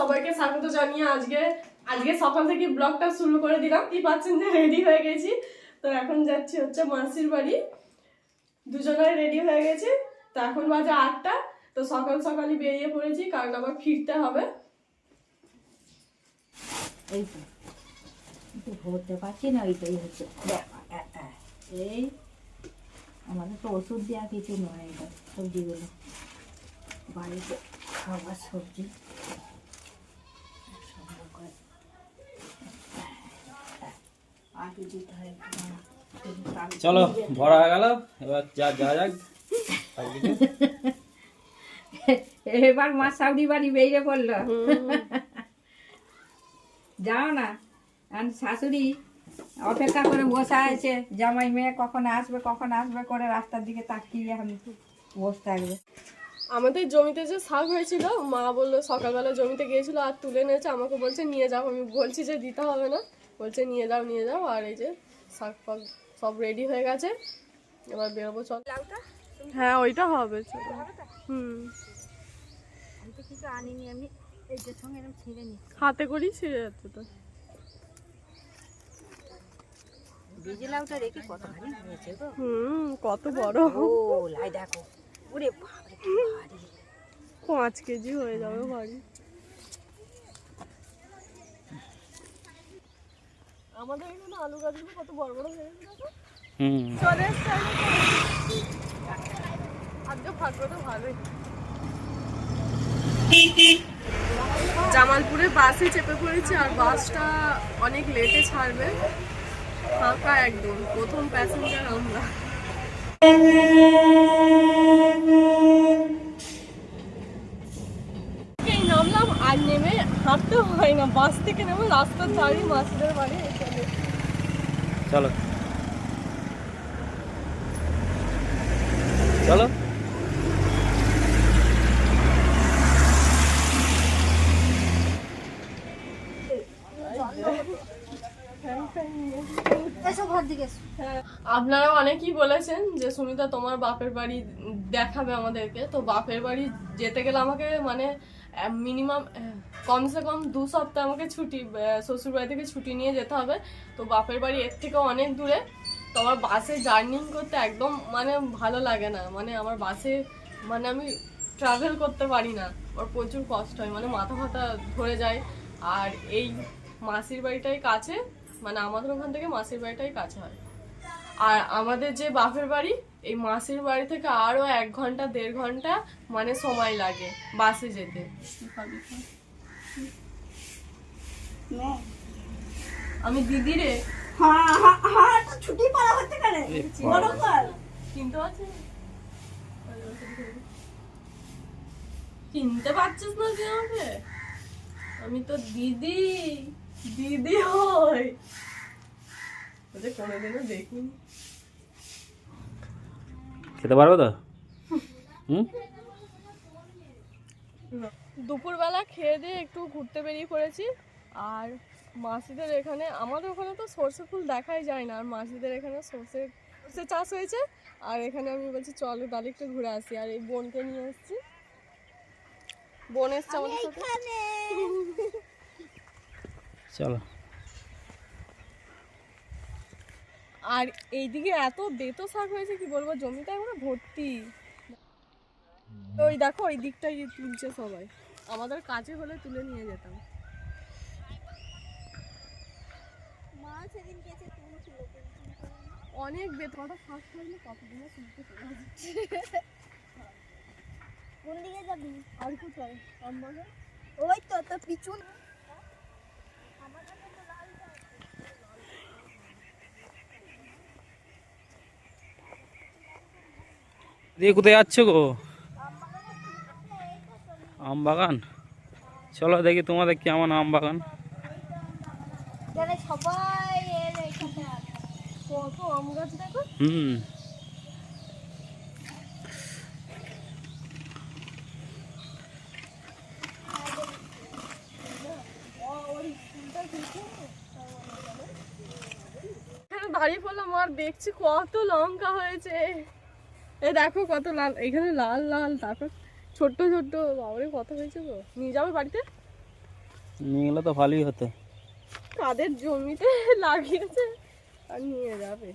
সবাইকে জানিয়ে আজকে আজকে সকাল থেকে ব্লগটা শুরু করে দিলাম। কি রেডি হয়ে গেছি? তো এখন যাচ্ছি হচ্ছে মাসির বাড়ি। রেডি হয়ে তো এখন বাজে আটটা। তো সকাল সকালই বেরিয়ে পড়েছি আবার ফিরতে হবে। এই তো। না এই আমাদের তো ওষুধ দেওয়া কিছু নয়, এটা সবজিগুলো বাড়িতে খাবার সবজি। আলু দিতে হয় চলো ভরা হয়ে গেল। এবার যা যা যাক এবার মা সাউরি বাড়ি বেরিয়ে পড়ল। যাও না। আর শাশুড়ি অপেক্ষা করে বসে আছে। জামাই মেয়ে কখন আসবে কখন আসবে করে রাস্তার দিকে তাকিয়ে এখন বসে থাকবে। আমাদের জমিতে যে শাক হয়েছিল মা বলল সকালবেলা জমিতে গিয়েছিল আর তুলে নিয়েছে আমাকে বলছে নিয়ে যাও। আমি বলছি যে দিতে হবে না। বলছে নিয়ে যাও নিয়ে যাও। আর এই যে শাক ফাক সব রেডি হয়ে গেছে। এবার বেরোবো চল। হ্যাঁ ওইটা হবে চলো। হুম। হাতে করেই ছিঁড়ে যাচ্ছে তো। হুম কত বড়। ও লাই দেখো। ওরে কি ভারী। পাঁচ কেজি হয়ে যাবে বাড়ি আমাদের এখানে আলু গাছগুলো কত বড় বড় হয়ে গেছে। হুম। আজকে ভাগ্যটা ভালোই। জামালপুরে বাসে চেপে পড়েছি আর বাসটা অনেক লেটে ছাড়বে। ফাঁকা একদম প্রথম প্যাসেঞ্জার আমরা। নামলাম আর নেমে হয় না। বাস থেকে রাস্তার বাড়ি চলো। চলো। আপনারা অনেকেই বলেছেন যে, সুমিতা, তোমার বাপের বাড়ি দেখাবে আমাদেরকে। তো বাপের বাড়ি যেতে গেলে আমাকে মানে মিনিমাম কমসে কম দু সপ্তাহ আমাকে ছুটি শ্বশুর বাড়ি থেকে ছুটি নিয়ে যেতে হবে। তো বাপের বাড়ি এর থেকে অনেক দূরে। তো আমার বাসে জার্নিং করতে একদম মানে ভালো লাগে না। মানে আমার বাসে মানে আমি ট্রাভেল করতে পারি না। ওর প্রচুর কষ্ট হয়। মানে মাথা ফাথা ধরে যায়। আর এই মাসির বাড়িটাই কাছে। মানে আমাদের ওখান থেকে মাসির বাড়িটাই কাছে হয়। আর আমাদের যে বাপের বাড়ি, এই মাসির বাড়ি থেকে আরও এক ঘণ্টা, দেড় ঘণ্টা মানে সময় লাগে বাসে যেতে। আমি দিদি রে। চিনতে পারছিস চিনতে পারছিস না যে আমাকে? আমি তো দিদি। দিদি হই ওদের কোনোদিনও দেখিনি। খেতে পারবে তো? হুম? দুপুরবেলা খেয়ে দিয়ে একটু ঘুরতে বেরিয়ে পড়েছি। আর মাসিদের এখানে আমাদের ওখানে তো সর্ষে ফুল দেখাই যায় না। আর মাসিদের এখানে সর্ষে সর্ষে চাষ হয়েছে। আর এখানে আমি বলছি চলো তাহলে একটু ঘুরে আসি। আর এই বোনকে নিয়ে এসেছি। বোন এসছে আমাদের সাথে। চলো। আর এইদিকে এত বেতো শাক হয়েছে কি বলব? জমিটা এখনও ভর্তি। ওই দেখো ওই দিকটাই তুলছে সবাই। আমাদের কাছে হলে তুলে নিয়ে যেতাম। অনেক বেতটা শাক খাইলে কতদিনে তুলতে কোন দিকে যাবি? আর কোথায়? ওই তো তো পিছন। দিয়ে কোথায় যাচ্ছ গো? আম বাগান চলো দেখি তোমাদের কেমন আম বাগান যারা সবাই এর এখানে আছে। কত আম গাছ দেখো। হুম। দাঁড়িয়ে পড়লাম আর দেখছি কত লঙ্কা হয়েছে। এ দেখো কত লাল এখানে লাল লাল তারপর ছোট্ট ছোট্ট বাবারে কত হয়েছে গো। নিয়ে যাবে বাড়িতে? নিয়ে গেলে তো ভালোই হতো। কাদের জমিতে লাগিয়েছে? আর নিয়ে যাবে।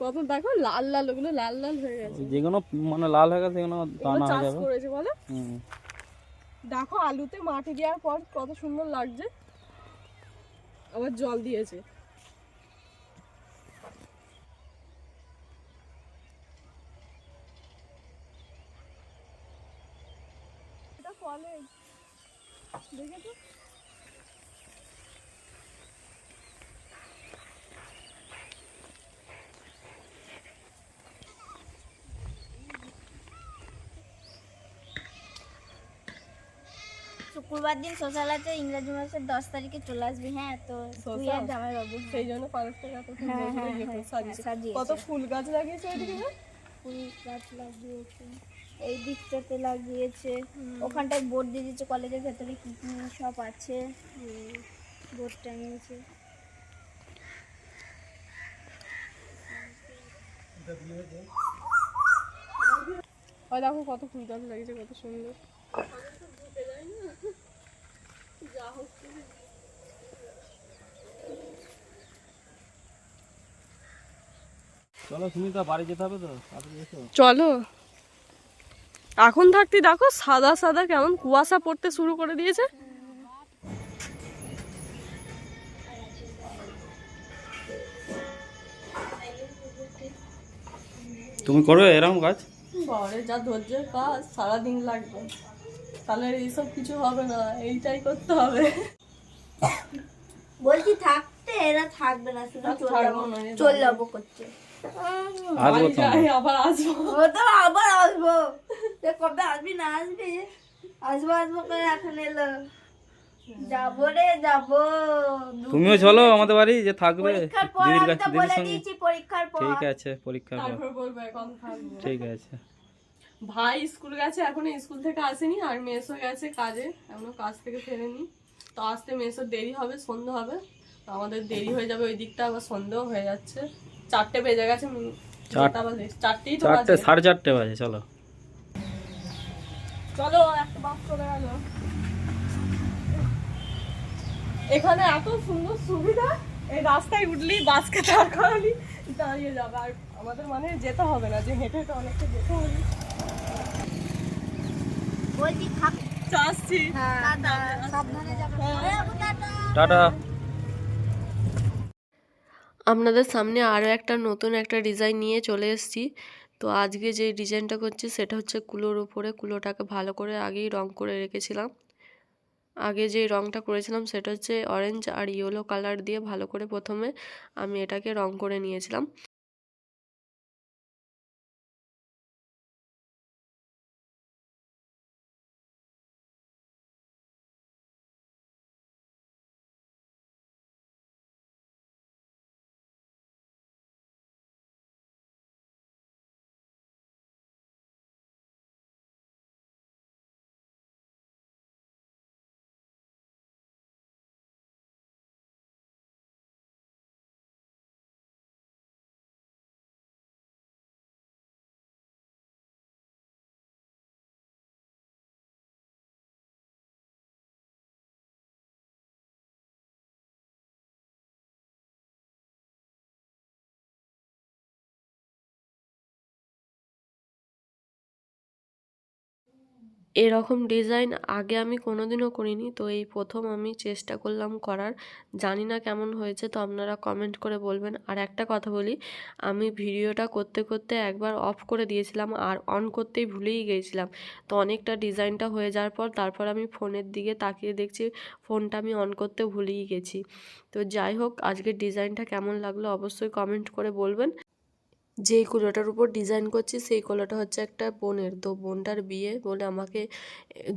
কত দেখো লাল লাল ওগুলো লাল লাল হয়ে গেছে। যেগুলো মানে লাল হয়ে গেছে সেগুলো দানা হয়ে চাষ যাবে। করেছে বলো? দেখো আলুতে মাটি দেওয়ার পর কত সুন্দর লাগছে। আবার জল দিয়েছে। দেখেছ শুক্রবার দিন আছে ইংরেজি মাসের দশ তারিখে চলে আসবি হ্যাঁ? তো তুই আর জামাই বাবু সেই জন্য থেকে এত সুন্দর হ্যাঁ, করে হ্যাঁ, হ্যাঁ। কত ফুল গাছ লাগিয়েছে ওইদিকে? ফুল গাছ লাগিয়েছে। এই দিকটাতে লাগিয়েছে। ওখানটায় বোর্ড দিয়ে দিয়েছে কলেজের ভেতরে কি কি সব আছে। বোর্ড টাঙিয়েছে ওই দেখো কত ফুল গাছ লাগিয়েছে কত সুন্দর। চলো সুমিতা বাড়ি যেতে হবে তো? চলো। এখন থাকতে দেখো সাদা সাদা কেমন কুয়াশা পড়তে শুরু করে দিয়েছে। তুমি করবে এরকম কাজ। বাবারে যা ধৈর্যের কাজ সারাদিন লাগবে। তাহলে এইসব কিছু হবে না এইটাই করতে হবে। বলছি থাকতে এরা থাকবে না শুধু চলে যাব না, এ চলে যাব করছে আসব বাড়ি তো যাই আবার আসব। তো আবার আসব। কবে আসবি না আসবি? আসব আসব করে এখন এলো। যাব রে যাব। তুমিও চলো আমাদের বাড়ি যে থাকবে। দিদির কাছে দিদির সঙ্গে। দিয়েছি পরীক্ষার পর। ঠিক আছে পরীক্ষার পর। তারপর বলব এখন থাকব। ঠিক আছে। ভাই স্কুল গেছে এখনও স্কুল থেকে আসেনি আর মেসো গেছে কাজে। এখনও কাজ থেকে ফেরেনি। তো আসতে মেসোর দেরি হবে সন্ধ্যা হবে। আমাদের দেরি হয়ে যাবে ওই দিকটা আবার সন্ধ্যেও হয়ে যাচ্ছে। চারটে বেজে গেছে চারটেই তো চারটে সাড়ে চারটে বাজে চলো। চলো একটা বাস চলে গেল। এখানে এত সুন্দর সুবিধা এই রাস্তায় উঠলি বাসকে দাঁড় করালি দাঁড়িয়ে যাবে। আর আমাদের মানে যেতে হবে না যে হেঁটে হেঁটে অনেকটা যেতে হবে। বলছি থাক। আসছি। সাবধানে যাব। টাটা। টাটা। আপনাদের সামনে আরও একটা নতুন একটা ডিজাইন নিয়ে চলে এসেছি। তো আজকে যে ডিজাইনটা করছি সেটা হচ্ছে কুলোর উপরে। কুলোটাকে ভালো করে আগেই রং করে রেখেছিলাম। আগে যে রংটা করেছিলাম সেটা হচ্ছে অরেঞ্জ আর ইয়েলো কালার দিয়ে ভালো করে প্রথমে আমি এটাকে রং করে নিয়েছিলাম। এরকম ডিজাইন আগে আমি কোনোদিনও করিনি। তো এই প্রথম আমি চেষ্টা করলাম করার। জানি না কেমন হয়েছে, তো আপনারা কমেন্ট করে বলবেন। আর একটা কথা বলি, আমি ভিডিওটা করতে করতে একবার অফ করে দিয়েছিলাম আর অন করতেই ভুলেই গিয়েছিলাম তো অনেকটা ডিজাইনটা হয়ে যাওয়ার পর তারপর আমি ফোনের দিকে তাকিয়ে দেখছি, ফোনটা আমি অন করতে ভুলেই গেছি। তো যাই হোক, আজকের ডিজাইনটা কেমন লাগল অবশ্যই কমেন্ট করে বলবেন। যেই কুলোটার উপর ডিজাইন করছি, সেই কুলোটা হচ্ছে একটা বোনের। তো বোনটার বিয়ে বলে আমাকে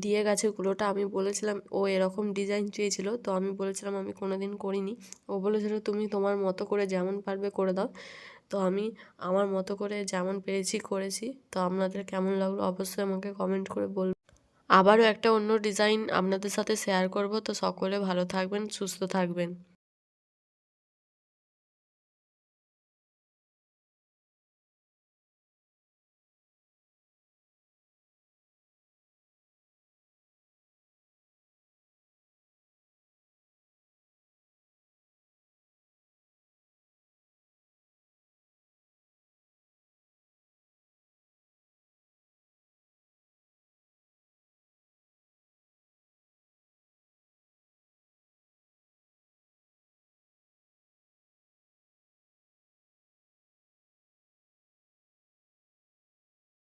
দিয়ে গেছে কুলোটা। আমি বলেছিলাম, ও এরকম ডিজাইন চেয়েছিল। তো আমি বলেছিলাম, আমি কোনো দিন করিনি। ও বলেছিল, তুমি তোমার মতো করে যেমন পারবে করে দাও। তো আমি আমার মতো করে যেমন পেরেছি, করেছি। তো আপনাদের কেমন লাগল অবশ্যই আমাকে কমেন্ট করে বলবেন আবারও একটা অন্য ডিজাইন আপনাদের সাথে শেয়ার করব। তো সকলে ভালো থাকবেন, সুস্থ থাকবেন।